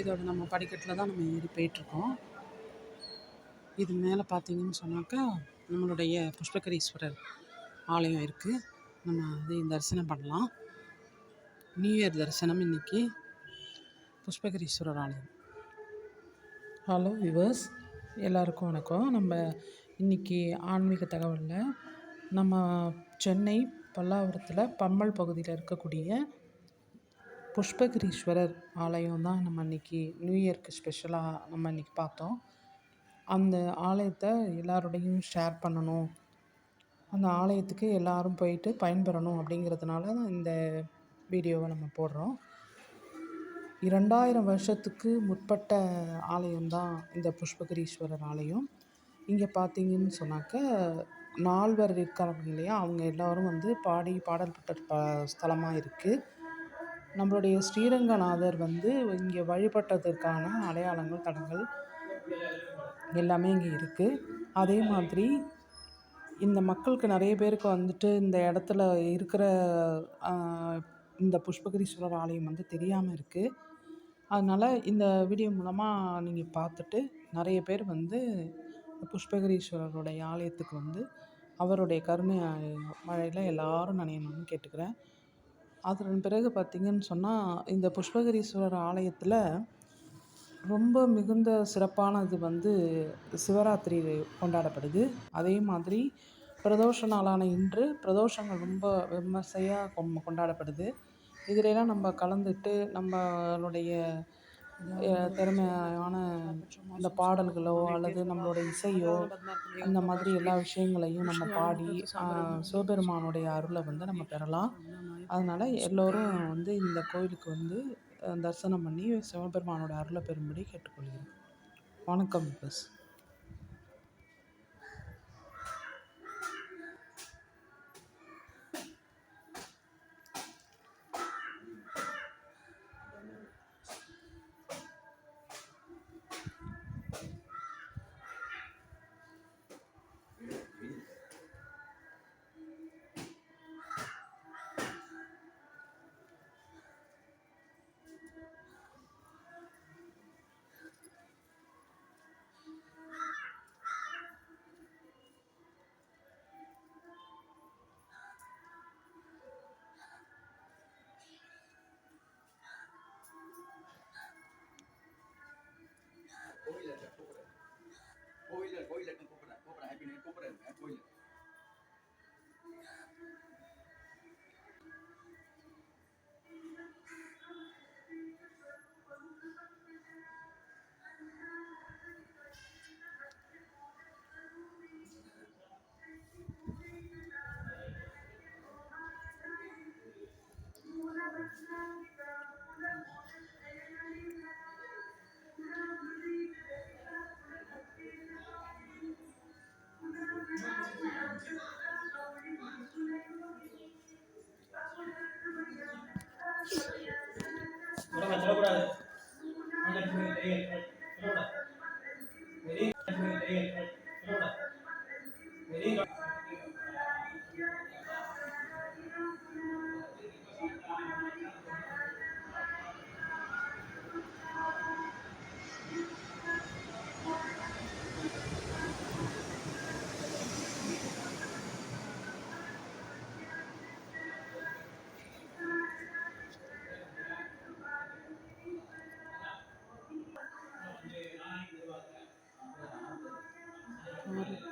இதோட நம்ம படிக்கட்டில் தான் நம்ம ஏறி போயிட்டுருக்கோம். இது மேலே பார்த்தீங்கன்னு சொன்னாக்கா நம்மளுடைய புஷ்பகரீஸ்வரர் ஆலயம் இருக்குது நம்ம அதையும் தரிசனம் பண்ணலாம். நியூ இயர் தரிசனம் இன்றைக்கி புஷ்பகிரீஸ்வரர் ஆலயம். ஹலோ விவர்ஸ் எல்லாருக்கும் வணக்கம். நம்ம இன்றைக்கி ஆன்மீக தகவலில் நம்ம சென்னை பல்லாவரத்தில் பம்மல் பகுதியில் இருக்கக்கூடிய புஷ்பகிரீஸ்வரர் ஆலயம் தான் நம்ம இன்றைக்கி நியூ இயர்க்கு ஸ்பெஷலாக நம்ம இன்றைக்கி பார்த்தோம். அந்த ஆலயத்தை எல்லாரோடையும் ஷேர் பண்ணணும். அந்த ஆலயத்துக்கு எல்லாரும் போயிட்டு பயன்பெறணும் அப்படிங்கிறதுனால தான் இந்த வீடியோவை நம்ம போடுறோம். இரண்டாயிரம் வருஷத்துக்கு முற்பட்ட ஆலயம்தான் இந்த புஷ்பகிரீஸ்வரர் ஆலயம். இங்கே பார்த்தீங்கன்னு சொன்னாக்க நால்வர் இருக்காங்க இல்லையா? அவங்க எல்லோரும் வந்து பாடி பாடல் பெற்ற ப ஸ்தலமாக இருக்குது நம்மளுடைய ஸ்ரீரங்கநாதர் வந்து இங்கே வழிபட்டதற்கான அடையாளங்கள் தடங்கள் எல்லாமே இங்கே இருக்குது அதே மாதிரி இந்த மக்களுக்கு நிறைய பேருக்கு வந்துட்டு இந்த இடத்துல இருக்கிற இந்த புஷ்பகிரீஸ்வரர் ஆலயம் வந்து தெரியாமல் இருக்குது அதனால் இந்த வீடியோ மூலமாக நீங்கள் பார்த்துட்டு நிறைய பேர் வந்து புஷ்பகிரீஸ்வரருடைய ஆலயத்துக்கு வந்து அவருடைய கருணை மழையில் எல்லோரும் நனையணும்னு கேட்டுக்கிறேன். அதன் பிறகு பார்த்திங்கன்னு சொன்னால் இந்த புஷ்பகிரீஸ்வரர் ஆலயத்தில் ரொம்ப மிகுந்த சிறப்பானது வந்து சிவராத்திரி கொண்டாடப்படுது. அதே மாதிரி பிரதோஷ நாளான இன்று பிரதோஷங்கள் ரொம்ப விமர்சையாக கொ கொண்டாடப்படுது. இதிலெல்லாம் நம்ம கலந்துட்டு நம்மளுடைய திறமையான இந்த பாடல்களோ அல்லது நம்மளோட இசையோ அந்த மாதிரி எல்லா விஷயங்களையும் நம்ம பாடி சிவபெருமானுடைய அருளை வந்து நம்ம பெறலாம். அதனால் எல்லோரும் வந்து இந்த கோயிலுக்கு வந்து தரிசனம் பண்ணி சிவபெருமானோட அருளை பெறும்படி கேட்டுக்கொள்கிறேன். வணக்கம் பஸ் சொல்லக்கூடாது 嗯。